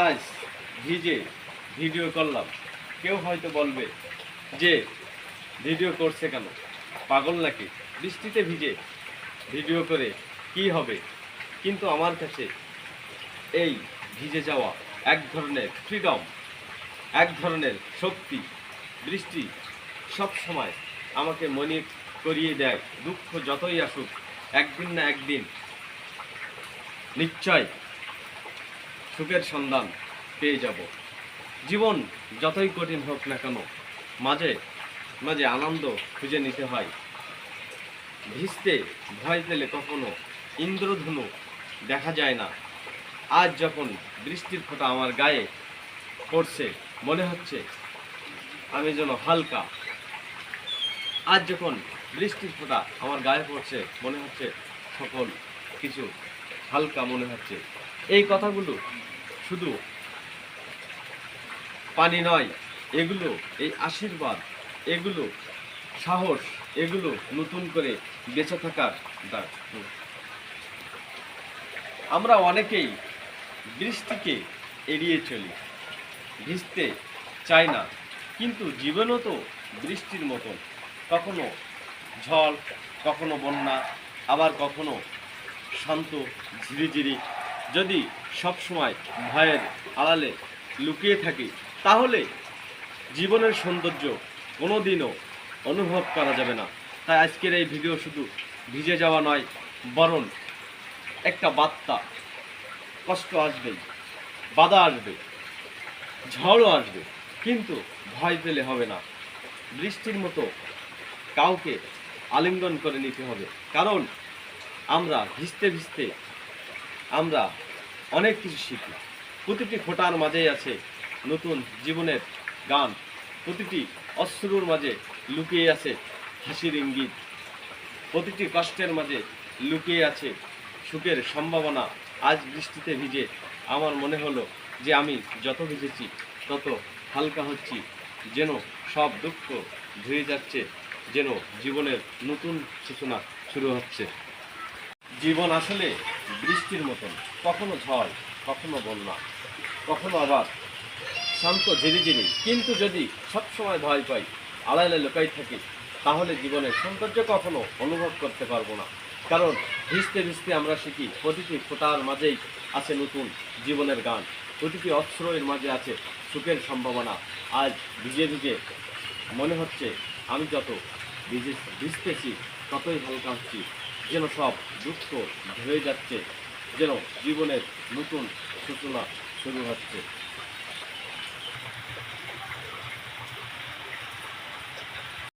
আজ ভিজে ভিডিও করলাম। কেউ হয়তো বলবে যে ভিডিও করছে কেন? পাগল নাকি? বৃষ্টিতে ভিজে ভিডিও করে কি হবে? কিন্তু আমার কাছে এই ভিজে যাওয়া এক ধরনের ফ্রিডম এক ধরনের শক্তি। বৃষ্টি সব সময় আমাকে মনে করিয়ে দেয়, দুঃখ যতই আসুক, একদিন না একদিন। নিশ্চয় সুখের সন্ধান পেয়ে যাব। জীবন যতই কঠিন হোক না কেন, মাঝে মাঝে আনন্দ খুঁজে নিতে হয়। ভিজতে ভয় পেলে কখনো ইন্দ্রধনু দেখা যায় না। আজ যখন বৃষ্টির ফোঁটা আমার গায়ে পড়ছে, মনে হচ্ছে আমি যেন হালকা। আজ যখন বৃষ্টির ফোঁটা আমার গায়ে পড়ছে, মনে হচ্ছে সকল কিছু হালকা মনে হচ্ছে। এই কথাগুলো শুধু পানি নয়, এগুলো এই আশীর্বাদ, এগুলো সাহস, এগুলো নতুন করে বেঁচে থাকার ডাক। আমরা অনেকেই বৃষ্টিকে এড়িয়ে চলি, ভিজতে চাই না, কিন্তু জীবনও তো বৃষ্টির মতন কখনো ঝড়, কখনো বন্যা, আবার কখনো শান্ত, ঝিরিঝিরি যদি সবসময় ভয়ের আড়ালে লুকিয়ে থাকি, তাহলে জীবনের সৌন্দর্য কোনোদিনও অনুভব করা যাবে না। তাই আজকের এই ভিডিও শুধু ভিজে যাওয়া নয়, বরং একটা বার্তা। কষ্ট আসবেই বাধা আসবে, ঝড়ও আসবে, কিন্তু ভয় পেলে হবে না। বৃষ্টির মতো কাউকে আলিঙ্গন করে নিতে হবে, কারণ আমরা ভিজতে ভিজতে আমরা অনেক কিছু শিখি প্রতিটি ফোটার মাঝেই আছে নতুন জীবনের গান। প্রতিটি অশ্রুর মাঝে লুকিয়ে আছে হাসির ইঙ্গিত। প্রতিটি কষ্টের মাঝে লুকিয়ে আছে সুখের সম্ভাবনা। আজ বৃষ্টিতে ভিজে আমার মনে হলো যে আমি যত ভিজেছি, তত হালকা হচ্ছি, যেন সব দুঃখ ধুয়ে যাচ্ছে, যেন জীবনের নতুন সূচনা শুরু হচ্ছে। জীবন আসলে বৃষ্টির মতন। কখনো ঝড়, কখনো বন্যা, কখনো আবার শান্ত, ঝিরিঝিরি। কিন্তু যদি সবসময় ভয় পাই আড়াইলে লোকাই থাকি, তাহলে জীবনের সৌন্দর্য কখনো অনুভব করতে পারব না। কারণ ভিজতে ভিজতে আমরা শিখি, প্রতিটি ফোটার মাঝেই আছে নতুন জীবনের গান। প্রতিটি অশ্রয়ের মাঝে আছে সুখের সম্ভাবনা। আজ ভিজে ভিজে মনে হচ্ছে, আমি যত ভিজে ভিজতেছি, ততই হালকা হচ্ছি। যেন সব দুঃখ হয়ে যাচ্ছে যেন জীবনের নতুন সূচনা শুরু হচ্ছে।